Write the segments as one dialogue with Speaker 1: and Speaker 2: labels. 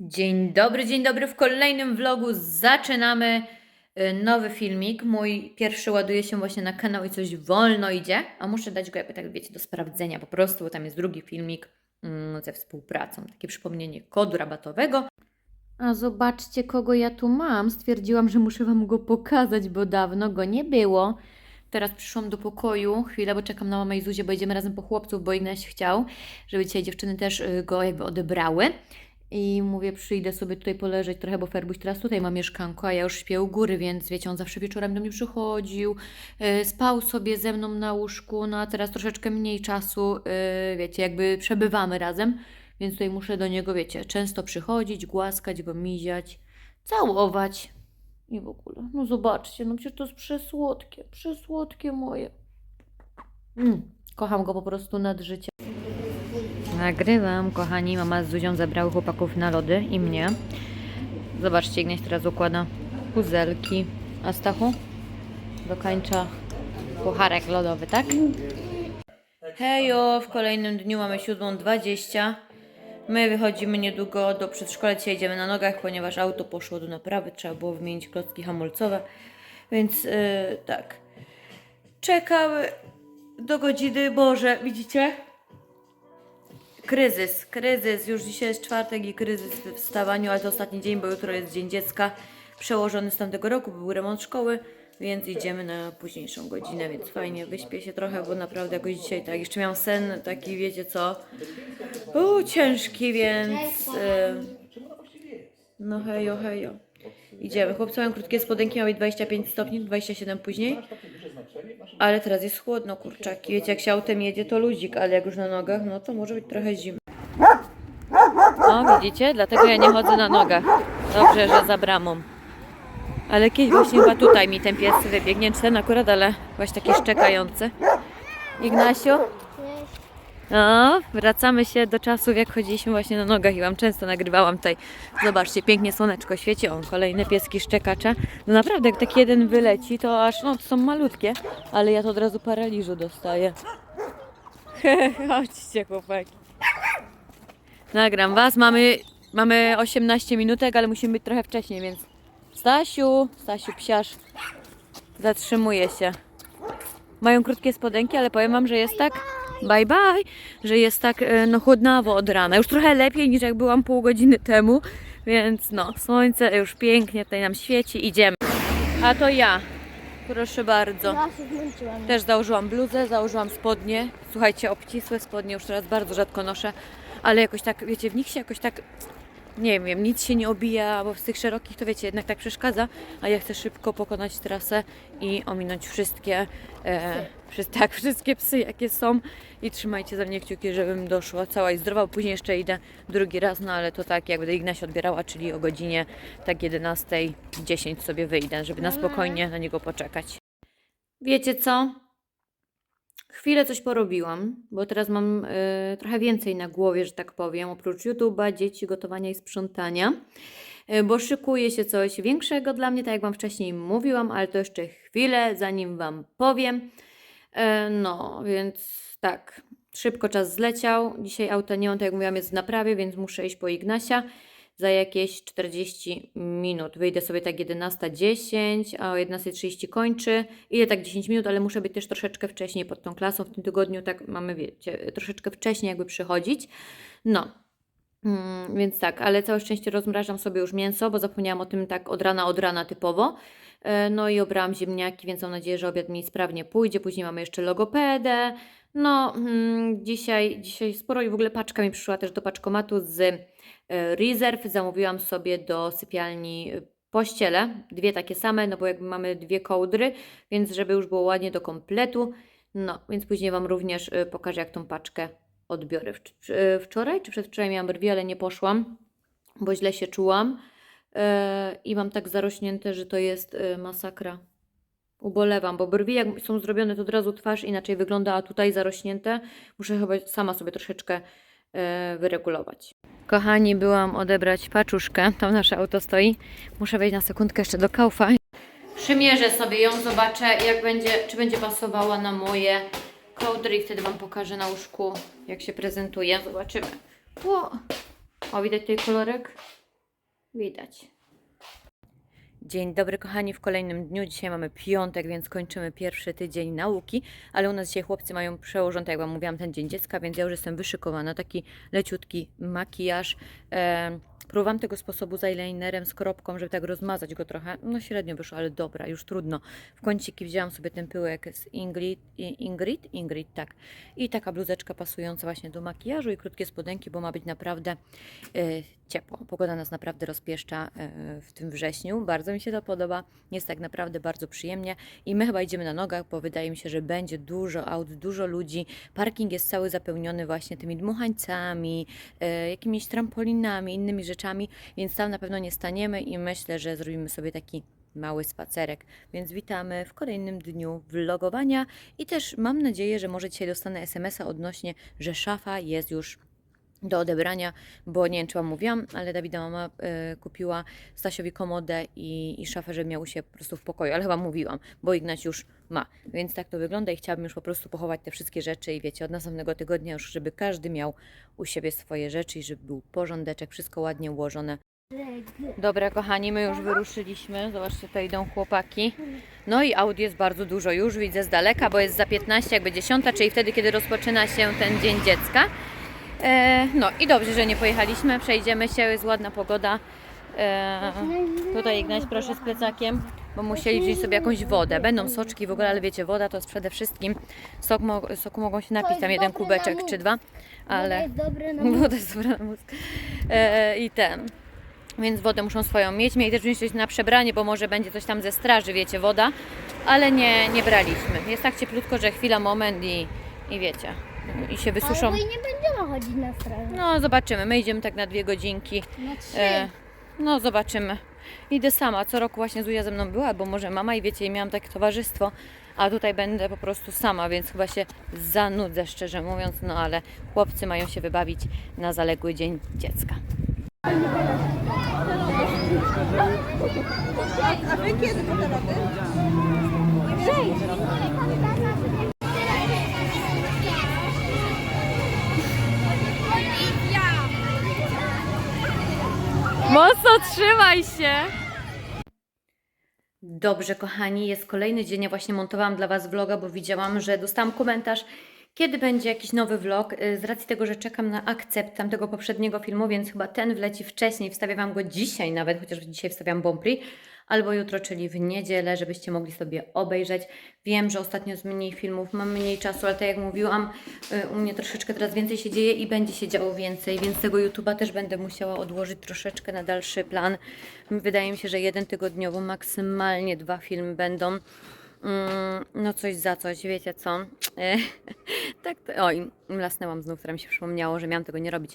Speaker 1: Dzień dobry, dzień dobry. W kolejnym vlogu zaczynamy y, nowy filmik. Mój pierwszy ładuje się właśnie na kanał i coś wolno idzie, a muszę dać go jakby tak wiecie do sprawdzenia po prostu, bo tam jest drugi filmik mm, ze współpracą. Takie przypomnienie kodu rabatowego. A zobaczcie, kogo ja tu mam. Stwierdziłam, że muszę Wam go pokazać, bo dawno go nie było. Teraz przyszłam do pokoju, chwilę, bo czekam na mamę i Zuzię, bo idziemy razem po chłopców, bo Ignaś chciał, żeby dzisiaj dziewczyny też y, go jakby odebrały. I mówię, przyjdę sobie tutaj poleżeć trochę, bo Ferbuś teraz tutaj ma mieszkanko, a ja już śpię u góry, więc wiecie, on zawsze wieczorem do mnie przychodził, yy, spał sobie ze mną na łóżku, no a teraz troszeczkę mniej czasu, yy, wiecie, jakby przebywamy razem, więc tutaj muszę do niego, wiecie, często przychodzić, głaskać go, miziać, całować i w ogóle. No zobaczcie, no przecież to jest przesłodkie, przesłodkie moje. Mm, kocham go po prostu nad życie. Nagrywam, kochani. Mama z Zuzią zabrały chłopaków na lody i mnie. Zobaczcie, Ignaś teraz układa puzelki. A Stachu dokańcza pucharek lodowy, tak? Hejo, w kolejnym dniu mamy 7.20. My wychodzimy niedługo do przedszkola. Dzisiaj idziemy na nogach, ponieważ auto poszło do naprawy. Trzeba było wymienić klocki hamulcowe. Więc yy, tak. Czekały do godziny, Boże, widzicie? Kryzys, kryzys. Już dzisiaj jest czwartek i kryzys w wstawaniu, ale to ostatni dzień, bo jutro jest Dzień Dziecka. Przełożony z tamtego roku, był remont szkoły, więc idziemy na późniejszą godzinę, więc fajnie, wyśpię się trochę, bo naprawdę jakoś dzisiaj tak. Jeszcze miałam sen taki, wiecie co, był ciężki, więc... e, No hejo, hejo. Idziemy. Chłopcy mają krótkie spodenki, miały 25 stopni, 27 później. Ale teraz jest chłodno, kurczaki. Wiecie, jak się autem jedzie, to ludzik, ale jak już na nogach, no to może być trochę zimno. O, widzicie? Dlatego ja nie chodzę na nogach. Dobrze, że za bramą. Ale kiedyś właśnie chyba tutaj mi ten pies wybiegnie, ten akurat, ale właśnie taki szczekający. Ignasiu? No, wracamy się do czasów, jak chodziliśmy właśnie na nogach i Wam często nagrywałam tutaj. Zobaczcie, pięknie słoneczko świeci. On, kolejne pieski szczekacze. No naprawdę, jak taki jeden wyleci, to aż, no, to są malutkie, ale ja to od razu paraliżu dostaję. Chodźcie, chłopaki. Nagram Was. Mamy, mamy 18 minutek, ale musimy być trochę wcześniej, więc Stasiu, Stasiu psiarz, zatrzymuje się. Mają krótkie spodenki, ale powiem Wam, że jest tak bye bye, że jest tak e, no chłodnawo od rana. Już trochę lepiej niż jak byłam pół godziny temu, więc no, słońce już pięknie tutaj nam świeci, idziemy. A to ja, proszę bardzo.
Speaker 2: Ja się zmęczyłam.
Speaker 1: Też założyłam bluzę, założyłam spodnie. Słuchajcie, obcisłe spodnie już teraz bardzo rzadko noszę, ale jakoś tak, wiecie, w nich się jakoś tak, nie wiem, nic się nie obija, bo z tych szerokich to wiecie, jednak tak przeszkadza, a ja chcę szybko pokonać trasę i ominąć wszystkie, e, wszyscy, tak, wszystkie psy, jakie są i trzymajcie za mnie kciuki, żebym doszła cała i zdrowa, później jeszcze idę drugi raz, no ale to tak, jak będę Ignaś odbierała, czyli o godzinie tak 11.10 sobie wyjdę, żeby na spokojnie na niego poczekać. Wiecie co? Chwilę coś porobiłam, bo teraz mam y, trochę więcej na głowie, że tak powiem, oprócz YouTube'a, dzieci, gotowania i sprzątania, y, bo szykuje się coś większego dla mnie, tak jak Wam wcześniej mówiłam, ale to jeszcze chwilę, zanim Wam powiem. E, no, więc tak, szybko czas zleciał. Dzisiaj auta nie mam, tak jak mówiłam, jest w naprawie, więc muszę iść po Ignasia za jakieś 40 minut. Wyjdę sobie tak 11.10, a o 11.30 kończy. Idę tak 10 minut, ale muszę być też troszeczkę wcześniej pod tą klasą. W tym tygodniu tak mamy, wiecie, troszeczkę wcześniej jakby przychodzić. No. Mm, więc tak, ale całe szczęście rozmrażam sobie już mięso, bo zapomniałam o tym tak od rana, od rana typowo. E, No i obrałam ziemniaki, więc mam nadzieję, że obiad mi sprawnie pójdzie. Później mamy jeszcze logopedę. No, mm, dzisiaj, dzisiaj sporo i w ogóle paczka mi przyszła też do paczkomatu z Reserve. Zamówiłam sobie do sypialni e, pościele, dwie takie same, no bo jakby mamy dwie kołdry, więc żeby już było ładnie do kompletu. No, więc później Wam również e, pokażę, jak tą paczkę odbiorę. Wcz- e, Wczoraj czy przedwczoraj miałam brwi, ale nie poszłam, bo źle się czułam. E, I mam tak zarośnięte, że to jest e, masakra. Ubolewam, bo brwi jak są zrobione, to od razu twarz inaczej wygląda, a tutaj zarośnięte. Muszę chyba sama sobie troszeczkę e, wyregulować. Kochani, byłam odebrać paczuszkę. Tam nasze auto stoi. Muszę wejść na sekundkę jeszcze do kaufa. Przymierzę sobie ją, zobaczę jak będzie, czy będzie pasowała na moje kołdry i wtedy Wam pokażę na łóżku, jak się prezentuje. Zobaczymy. O, o widać tutaj kolorek? Widać. Dzień dobry kochani, w kolejnym dniu. Dzisiaj mamy piątek, więc kończymy pierwszy tydzień nauki, ale u nas dzisiaj chłopcy mają przełożony, tak jak Wam mówiłam, ten Dzień Dziecka, więc ja już jestem wyszykowana. Taki leciutki makijaż. Próbowałam tego sposobu z eyelinerem, z kropką, żeby tak rozmazać go trochę. No średnio wyszło, ale dobra, już trudno. W kąciki wzięłam sobie ten pyłek z Ingrid, Ingrid, Ingrid, tak. I taka bluzeczka pasująca właśnie do makijażu i krótkie spodenki, bo ma być naprawdę e, ciepło. Pogoda nas naprawdę rozpieszcza e, w tym wrześniu. Bardzo mi się to podoba. Jest tak naprawdę bardzo przyjemnie i my chyba idziemy na nogach, bo wydaje mi się, że będzie dużo aut, dużo ludzi. Parking jest cały zapełniony właśnie tymi dmuchańcami, e, jakimiś trampolinami, innymi rzeczami, więc tam na pewno nie staniemy i myślę, że zrobimy sobie taki mały spacerek. Więc witamy w kolejnym dniu vlogowania i też mam nadzieję, że może dzisiaj dostanę SMS-a odnośnie, że szafa jest już do odebrania, bo nie wiem, czy Wam mówiłam, ale Dawida mama e, kupiła Stasiowi komodę i, i szafę, żeby miał się po prostu w pokoju, ale chyba mówiłam, bo Ignaś już ma. Więc tak to wygląda i chciałabym już po prostu pochować te wszystkie rzeczy i wiecie, od następnego tygodnia już, żeby każdy miał u siebie swoje rzeczy i żeby był porządeczek, wszystko ładnie ułożone. Dobra, kochani, my już wyruszyliśmy. Zobaczcie, tutaj idą chłopaki. No i aut jest bardzo dużo. Już widzę z daleka, bo jest za 15, jakby 10, czyli wtedy, kiedy rozpoczyna się ten Dzień Dziecka. E, no i dobrze, że nie pojechaliśmy. Przejdziemy się, jest ładna pogoda. E, tutaj Ignaś, proszę z plecakiem, bo musieli wziąć sobie jakąś wodę. Będą soczki w ogóle, ale wiecie, woda to jest przede wszystkim. Sok mo soku mogą się napić, tam jeden kubeczek czy dwa, ale... Woda jest dobra na mózg. E, I ten. Więc wodę muszą swoją mieć. Mieli też wziąć coś na przebranie, bo może będzie coś tam ze straży, wiecie, woda. Ale nie, nie braliśmy. Jest tak cieplutko, że chwila, moment i, i wiecie. I się wysuszą.
Speaker 2: Albo i nie będziemy chodzić na strażę.
Speaker 1: No, zobaczymy. My idziemy tak na dwie godzinki.
Speaker 2: Na trzy.
Speaker 1: E, no, zobaczymy. Idę sama. Co roku właśnie Zuzia ze mną była, bo może mama i wiecie, i miałam takie towarzystwo. A tutaj będę po prostu sama, więc chyba się zanudzę, szczerze mówiąc. No, ale chłopcy mają się wybawić na zaległy dzień dziecka. Mocno trzymaj się! Dobrze, kochani, jest kolejny dzień. Ja właśnie montowałam dla Was vloga, bo widziałam, że dostałam komentarz, kiedy będzie jakiś nowy vlog. Y, Z racji tego, że czekam na akcept tamtego poprzedniego filmu, więc chyba ten wleci wcześniej. Wstawię Wam go dzisiaj nawet, chociaż dzisiaj wstawiam Bompri, albo jutro, czyli w niedzielę, żebyście mogli sobie obejrzeć. Wiem, że ostatnio jest mniej filmów, mam mniej czasu, ale tak jak mówiłam, y, u mnie troszeczkę teraz więcej się dzieje i będzie się działo więcej, więc tego YouTube'a też będę musiała odłożyć troszeczkę na dalszy plan. Wydaje mi się, że jeden tygodniowo, maksymalnie dwa filmy będą. Mm, No coś za coś, wiecie co? Tak, to, oj, mlasnęłam znów, które mi się przypomniało, że miałam tego nie robić.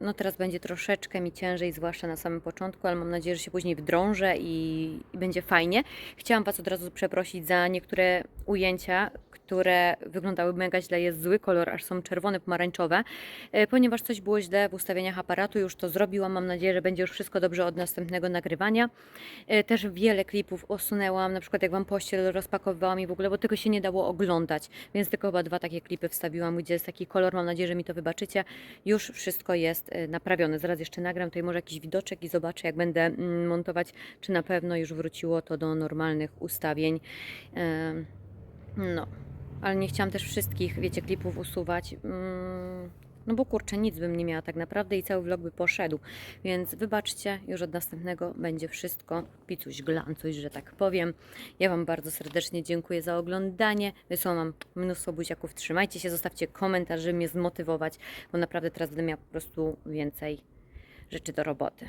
Speaker 1: No teraz będzie troszeczkę mi ciężej, zwłaszcza na samym początku, ale mam nadzieję, że się później wdrążę i, i będzie fajnie. Chciałam Was od razu przeprosić za niektóre ujęcia, które wyglądały mega źle. Jest zły kolor, aż są czerwone, pomarańczowe, e, ponieważ coś było źle w ustawieniach aparatu. Już to zrobiłam. Mam nadzieję, że będzie już wszystko dobrze od następnego nagrywania. E, Też wiele klipów usunęłam, na przykład jak Wam pościel rozpakowywałam i w ogóle, bo tego się nie dało oglądać, więc tylko chyba dwa takie klipy wstawiłam, gdzie jest taki kolor. Mam nadzieję, że mi to wybaczycie. Już wszystko jest e, naprawione. Zaraz jeszcze nagram tutaj może jakiś widoczek i zobaczę, jak będę mm, montować, czy na pewno już wróciło to do normalnych ustawień. No, ale nie chciałam też wszystkich, wiecie, klipów usuwać. Mm, No bo kurczę, nic bym nie miała tak naprawdę i cały vlog by poszedł. Więc wybaczcie, już od następnego będzie wszystko picuś glancuś, że tak powiem. Ja Wam bardzo serdecznie dziękuję za oglądanie. Wysyłam mnóstwo buziaków. Trzymajcie się, zostawcie komentarz, żeby mnie zmotywować, bo naprawdę teraz będę miała po prostu więcej rzeczy do roboty.